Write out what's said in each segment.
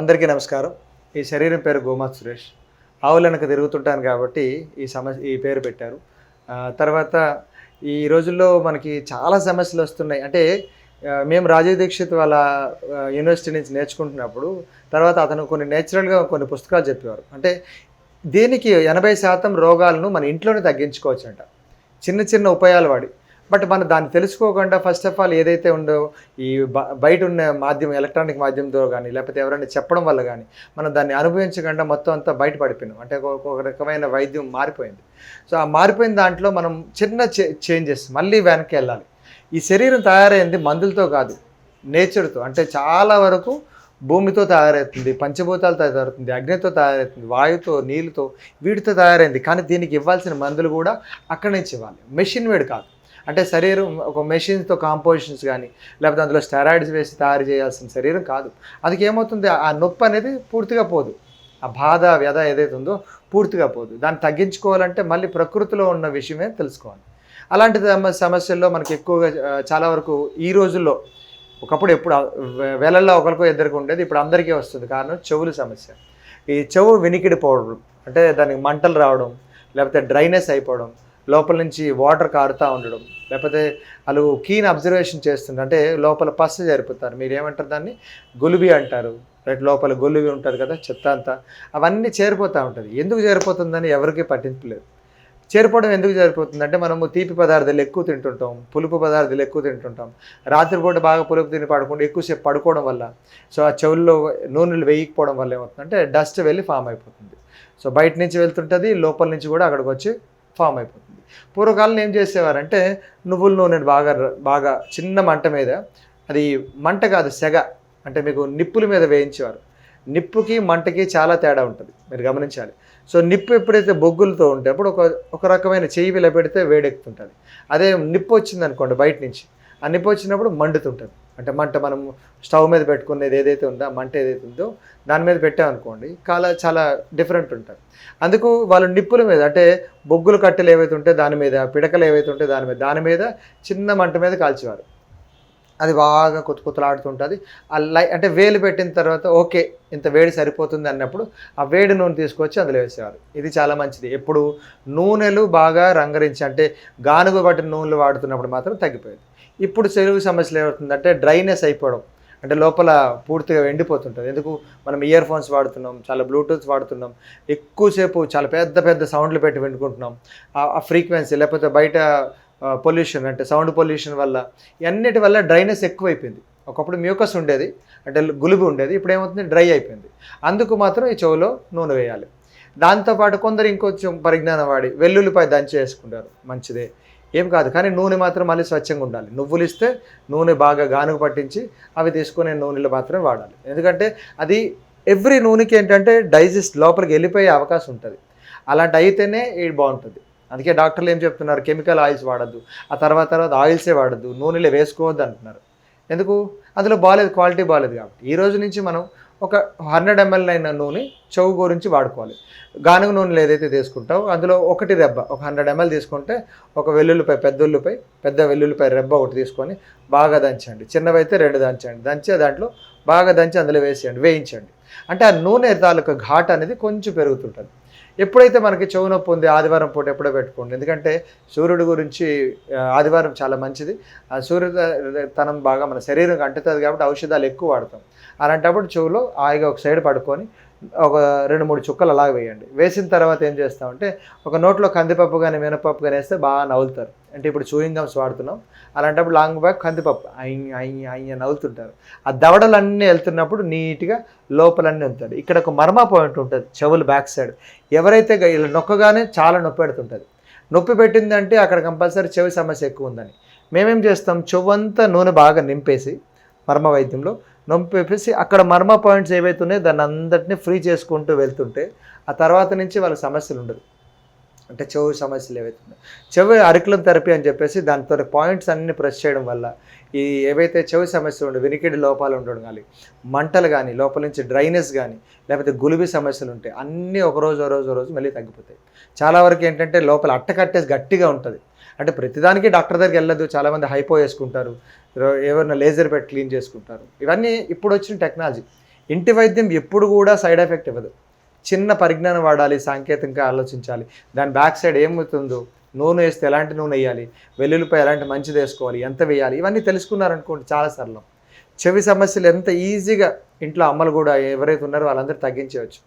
అందరికీ నమస్కారం. ఈ శరీరం పేరు గోమాత్ సురేష్. ఆవులనక తిరుగుతుంటాను కాబట్టి ఈ సమస్య ఈ పేరు పెట్టారు. తర్వాత ఈ రోజుల్లో మనకి చాలా సమస్యలు వస్తున్నాయి. అంటే మేము రాజీవ్ దీక్షిత్ వాళ్ళ యూనివర్సిటీ నుంచి నేర్చుకుంటున్నప్పుడు తర్వాత అతను కొన్ని నేచురల్గా కొన్ని పుస్తకాలు చెప్పేవారు. అంటే దీనికి ఎనభై శాతం రోగాలను మన ఇంట్లోనే తగ్గించుకోవచ్చంట. చిన్న చిన్న ఉపాయాలు వాడి. బట్ మనం దాన్ని తెలుసుకోకుండా ఫస్ట్ ఆఫ్ ఆల్ ఏదైతే ఉందో ఈ బ- బయట ఉన్న మాధ్యమం ఎలక్ట్రానిక్ మాధ్యమంతో కానీ లేకపోతే ఎవరైనా చెప్పడం వల్ల కానీ మనం దాన్ని అనుభవించకుండా మొత్తం అంతా బయట పడిపోయినాం అంటే ఒక రకమైన వైద్యం మారిపోయింది. సో ఆ మారిపోయిన దాంట్లో మనం చిన్న చేంజెస్ మళ్ళీ వెనక్కి వెళ్ళాలి. ఈ శరీరం తయారైంది మందులతో కాదు నేచర్తో. అంటే చాలా వరకు భూమితో తయారవుతుంది పంచభూతాలు తయారవుతుంది అగ్నితో తయారవుతుంది వాయుతో నీళ్ళతో వీటితో తయారైంది. కానీ దీనికి ఇవ్వాల్సిన మందులు కూడా అక్కడి నుంచి ఇవ్వాలి. మెషిన్ వేడి కాదు. అంటే శరీరం ఒక మెషిన్స్తో కాంపోజిషన్స్ కానీ లేకపోతే అందులో స్టెరాయిడ్స్ వేసి తయారు చేయాల్సిన శరీరం కాదు. అందుకే ఏమవుతుంది? ఆ నొప్పి అనేది పూర్తిగా పోదు. ఆ బాధ వ్యధ ఏదైతే ఉందో పూర్తిగా పోదు. దాన్ని తగ్గించుకోవాలంటే మళ్ళీ ప్రకృతిలో ఉన్న విషయమే తెలుసుకోవాలి. అలాంటి సమస్యల్లో మనకి ఎక్కువగా చాలా వరకు ఈ రోజుల్లో ఒకప్పుడు ఎప్పుడు వేలల్లో ఒకరికో ఇద్దరికి ఉండేది ఇప్పుడు అందరికీ వస్తుంది కారణం చెవుల సమస్య. ఈ చెవు వినికిడిపోవడం అంటే దానికి మంటలు రావడం లేకపోతే డ్రైనెస్ అయిపోవడం లోపల నుంచి వాటర్ కారుతూ ఉండడం లేకపోతే వాళ్ళు కీన్ అబ్జర్వేషన్ చేస్తుంటారు అంటే లోపల పస్సు జరిపోతారు మీరు ఏమంటారు దాన్ని? గొలుబి అంటారు. రైట్ లోపల గొలుబి ఉంటుంది కదా చెత్త అంతా. అవన్నీ చేరిపోతూ ఉంటుంది. ఎందుకు చేరిపోతుందని ఎవరికీ పట్టించలేదు చేరిపోవడం ఎందుకు జరిపోతుందంటే మనము తీపి పదార్థాలు ఎక్కువ తింటుంటాం పులుపు పదార్థాలు ఎక్కువ తింటుంటాం. రాత్రిపూట బాగా పులుపు తిని పడుకుంటే ఎక్కువసేపు పడుకోవడం వల్ల సో ఆ చెవుల్లో నూనెలు వేయకపోవడం వల్ల ఏమవుతుందంటే డస్ట్ వెళ్ళి ఫామ్ అయిపోతుంది. సో బయట నుంచి వెళ్తుంటుంది లోపల నుంచి కూడా అక్కడికి వచ్చి ఫామ్ అయిపోతుంది. పూర్వకాలం ఏం చేసేవారంటే నువ్వుల నూనెను బాగా బాగా చిన్న మంట మీద అది మంట కాదు సెగ అంటే మీకు నిప్పుల మీద వేయించేవారు. నిప్పుకి మంటకి చాలా తేడా ఉంటుంది మీరు గమనించాలి. సో నిప్పు ఎప్పుడైతే బొగ్గులతో ఉంటే అప్పుడు ఒక ఒక రకమైన చెయ్యి ఇలా పెడితే వేడెక్కుతుంటుంది. అదే నిప్పు వచ్చింది అనుకోండి బయట నుంచి ఆ నిప్పు వచ్చినప్పుడు మండుతుంటుంది. అంటే మంట మనం స్టవ్ మీద పెట్టుకునేది ఏదైతే ఉందో మంట ఏదైతే ఉందో దాని మీద పెట్టామనుకోండి చాలా చాలా డిఫరెంట్ ఉంటుంది. అందుకు వాళ్ళు నిప్పుల మీద అంటే బొగ్గులు కట్టెలు ఏవైతే ఉంటే దాని మీద పిడకలు ఏవైతే ఉంటే దాని మీద దాని మీద చిన్న మంట మీద కాల్చేవారు. అది బాగా కొత్త కొత్తలాడుతుంటుంది ఆ లై అంటే వేలు పెట్టిన తర్వాత ఓకే ఇంత వేడి సరిపోతుంది అన్నప్పుడు ఆ వేడి నూనె తీసుకొచ్చి అందులో వేసేవారు. ఇది చాలా మంచిది. ఎప్పుడు నూనెలు బాగా రంగరించి అంటే గానుగ పట్టిన నూనెలు వాడుతున్నప్పుడు మాత్రం తగ్గిపోయేది. ఇప్పుడు చెరువు సమస్యలు ఏమవుతుందంటే డ్రైనెస్ అయిపోవడం. అంటే లోపల పూర్తిగా ఎండిపోతుంటుంది. ఎందుకు? మనం ఇయర్ ఫోన్స్ వాడుతున్నాం చాలా బ్లూటూత్ వాడుతున్నాం ఎక్కువసేపు చాలా పెద్ద పెద్ద సౌండ్లు పెట్టి వినుకుంటున్నాం. ఆ- ఫ్రీక్వెన్సీ లేకపోతే బయట పొల్యూషన్ అంటే సౌండ్ పొల్యూషన్ వల్ల ఇవన్నిటి వల్ల డ్రైనెస్ ఎక్కువైపోయింది. ఒకప్పుడు మ్యూకస్ ఉండేది అంటే గులుబు ఉండేది ఇప్పుడు ఏమవుతుంది? డ్రై అయిపోయింది. అందుకు మాత్రం ఈ చెవులో నూనె వేయాలి. దాంతోపాటు కొందరు ఇంకొంచెం పరిజ్ఞానం వాడి వెల్లుల్లిపాయ దంచి వేసుకుంటారు మంచిదే. ఏం కాదు. కానీ నూనె మాత్రం మళ్ళీ స్వచ్ఛంగా ఉండాలి. నువ్వులు ఇస్తే నూనె బాగా గానుగ పట్టించి అవి తీసుకునే నూనెలు మాత్రమే వాడాలి. ఎందుకంటే అది ఎవ్రీ నూనెకి ఏంటంటే డైజెస్ట్ లోపలికి వెళ్ళిపోయే అవకాశం ఉంటుంది. అలాంటి అయితేనే ఇది బాగుంటుంది. అందుకే డాక్టర్లు ఏం చెప్తున్నారు? కెమికల్ ఆయిల్స్ వాడద్దు. ఆ తర్వాత తర్వాత ఆయిల్సే వాడద్దు. నూనెలే వేసుకోవద్దు అంటున్నారు. ఎందుకు? అందులో బాగాలేదు క్వాలిటీ బాగాలేదు కాబట్టి. ఈ రోజు నుంచి మనం ఒక హండ్రెడ్ ఎంఎల్ అయిన నూనె చెవు గురించి వాడుకోవాలి. గానుగ నూనెలు ఏదైతే తీసుకుంటావో అందులో ఒకటి రెబ్బ ఒక హండ్రెడ్ ఎంఎల్ తీసుకుంటే ఒక వెల్లుల్లిపై పెద్ద ఉల్లిపై పెద్ద వెల్లుల్లిపై రెబ్బ ఒకటి తీసుకొని బాగా దంచండి. చిన్నవైతే రెండు దంచండి. దంచి దాంట్లో బాగా దంచి అందులో వేసేయండి వేయించండి. అంటే ఆ నూనె తాలూకా ఘాట్ అనేది కొంచెం పెరుగుతుంటుంది. ఎప్పుడైతే మనకి చెవు నొప్పి ఉంది ఆదివారం పూట ఎప్పుడో పెట్టుకోండి. ఎందుకంటే సూర్యుడు గురించి ఆదివారం చాలా మంచిది. ఆ సూర్యుడు తనం బాగా మన శరీరం అంటుతుంది కాబట్టి ఔషధాలు ఎక్కువ వాడతాం. అలాంటప్పుడు చెవులో హాయిగా ఒక సైడ్ పడుకొని ఒక రెండు మూడు చుక్కలు అలా వేయండి. వేసిన తర్వాత ఏం చేస్తామంటే ఒక నోట్లో కందిపప్పు కానీ మినపప్పు కానీ వేస్తే బాగా నవ్వులుతారు. అంటే ఇప్పుడు చూయింగ్ గమ్స్ వాడుతున్నాం. అలాంటప్పుడు లాంగ్ బ్యాక్ కందిపప్పు అయ్యి అయ్యి అయ్యి నవ్వుతుంటారు. ఆ దవడలన్నీ వెళ్తున్నప్పుడు నీట్గా లోపలన్నీ ఉంటాడు ఇక్కడ ఒక మర్మ పాయింట్ ఉంటుంది చెవులు బ్యాక్ సైడ్. ఎవరైతే ఇలా నొక్కగానే చాలా నొప్పి పెడుతుంటుంది. నొప్పి పెట్టిందంటే అక్కడ కంపల్సరీ చెవి సమస్య ఎక్కువ ఉందని. మేమేం చేస్తాం చెవంతా నూనె బాగా నింపేసి మర్మ వైద్యంలో నొంపేసి అక్కడ మర్మ పాయింట్స్ ఏవైతే ఉన్నాయో దాన్ని అందరినీ ఫ్రీ చేసుకుంటూ వెళ్తుంటే ఆ తర్వాత నుంచి వాళ్ళ సమస్యలు ఉండదు. అంటే చెవు సమస్యలు ఏవైతే ఉన్నాయో. చెవి అరికులం థెరపీ అని చెప్పేసి దానితో పాయింట్స్ అన్ని ప్రెస్ చేయడం వల్ల ఈ ఏవైతే చెవి సమస్యలు ఉండే వినికిడి లోపాలు ఉండడం కానీ మంటలు కానీ లోపల నుంచి డ్రైనెస్ కానీ లేకపోతే గులిబి సమస్యలు ఉంటాయి అన్నీ ఒక రోజు ఒక రోజు రోజు మళ్ళీ తగ్గిపోతాయి. చాలా వరకు ఏంటంటే లోపల అట్ట కట్టేసి గట్టిగా ఉంటుంది. అంటే ప్రతిదానికి డాక్టర్ దగ్గరికి వెళ్ళదు చాలామంది హైపో వేసుకుంటారు ఎవరైనా లేజర్ పెట్టి క్లీన్ చేసుకుంటారు. ఇవన్నీ ఇప్పుడు వచ్చిన టెక్నాలజీ. ఇంటి వైద్యం ఎప్పుడు కూడా సైడ్ ఎఫెక్ట్ ఇవ్వదు. చిన్న పరిజ్ఞానం వాడాలి సాంకేతికంగా ఆలోచించాలి. దాని బ్యాక్ సైడ్ ఏమవుతుందో నూనె వేస్తే ఎలాంటి నూనె వేయాలి వెల్లుల్లిపై ఎలాంటి మంచిది వేసుకోవాలి ఎంత వేయాలి ఇవన్నీ తెలుసుకున్నారనుకోండి చాలా సరళం. చెవి సమస్యలు ఎంత ఈజీగా ఇంట్లో అమ్మలు కూడా ఎవరైతే ఉన్నారో వాళ్ళందరూ తగ్గించవచ్చు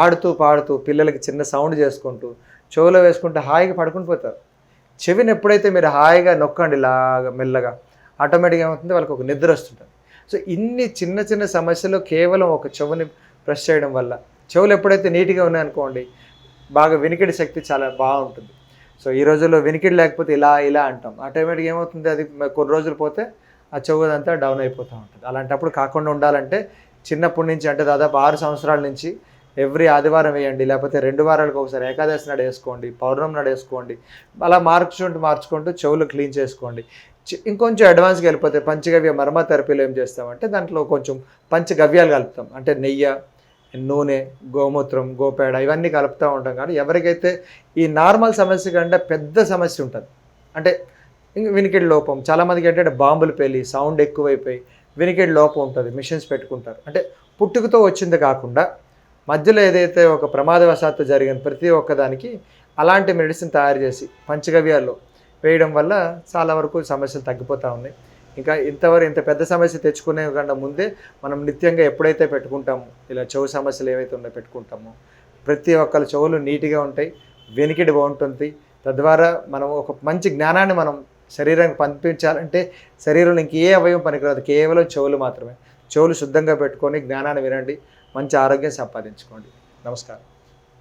ఆడుతూ పాడుతూ పిల్లలకి చిన్న సౌండ్ చేసుకుంటూ చెవిలో వేసుకుంటే హాయిగా పడుకుని పోతారు. చెవిని ఎప్పుడైతే మీరు హాయిగా నొక్కండి ఇలాగా మెల్లగా ఆటోమేటిక్గా ఏమవుతుంది? వాళ్ళకి ఒక నిద్ర వస్తుంటుంది. సో ఇన్ని చిన్న చిన్న సమస్యలు కేవలం ఒక చెవుని ప్రెస్ చేయడం వల్ల చెవులు ఎప్పుడైతే నీట్గా ఉన్నాయనుకోండి బాగా వినికిడి శక్తి చాలా బాగుంటుంది. సో ఈ రోజుల్లో వినికిడి లేకపోతే ఇలా ఇలా అంటాం. ఆటోమేటిక్గా ఏమవుతుంది? అది కొన్ని రోజులు పోతే ఆ చెవు అంతా డౌన్ అయిపోతూ ఉంటుంది. అలాంటప్పుడు కాకుండా ఉండాలంటే చిన్నప్పటి నుంచి అంటే దాదాపు ఆరు సంవత్సరాల నుంచి ఎవ్రీ ఆదివారం వేయండి లేకపోతే రెండు వారాలకు ఒకసారి ఏకాదశి నాడు వేసుకోండి పౌర్ణమి నాడు వేసుకోండి అలా మార్చుకుంటూ మార్చుకుంటూ చెవులు క్లీన్ చేసుకోండి. ఇంకొంచెం అడ్వాన్స్గా వెళ్ళిపోతే పంచగవ్య మర్మ థెరపీలో ఏం చేస్తామంటే దాంట్లో కొంచెం పంచగవ్యాలు కలుపుతాం. అంటే నెయ్యి నూనె గోమూత్రం గోపేడ ఇవన్నీ కలుపుతూ ఉంటాం. కానీ ఎవరికైతే ఈ నార్మల్ సమస్య కంటే పెద్ద సమస్య ఉంటుంది అంటే వినికిడి లోపం చాలామందికి ఏంటంటే బాంబులు పేలి సౌండ్ ఎక్కువైపోయి వినికిడి లోపం ఉంటుంది మిషన్స్ పెట్టుకుంటారు. అంటే పుట్టుకతో వచ్చింది కాకుండా మధ్యలో ఏదైతే ఒక ప్రమాదవశాత్తు జరిగిన ప్రతి ఒక్కదానికి అలాంటి మెడిసిన్ తయారు చేసి పంచగవ్యాల్లో వేయడం వల్ల చాలా వరకు సమస్యలు తగ్గిపోతూ ఉన్నాయి. ఇంకా ఇంతవరకు ఇంత పెద్ద సమస్య తెచ్చుకునే కన్నా ముందే మనం నిత్యంగా ఎప్పుడైతే పెట్టుకుంటామో ఇలా చెవు సమస్యలు ఏవైతే ఉన్నాయో పెట్టుకుంటామో ప్రతి ఒక్కరి చెవులు నీట్గా ఉంటాయి వెనికిడి బాగుంటుంది. తద్వారా మనం ఒక మంచి జ్ఞానాన్ని మనం శరీరానికి పంపించాలంటే శరీరంలో ఇంకే అవయవం పనికిరాదు కేవలం చెవులు మాత్రమే. చెవులు శుద్ధంగా పెట్టుకొని జ్ఞానాన్ని వినండి. మంచి ఆరోగ్యం సంపాదించుకోండి. నమస్కారం.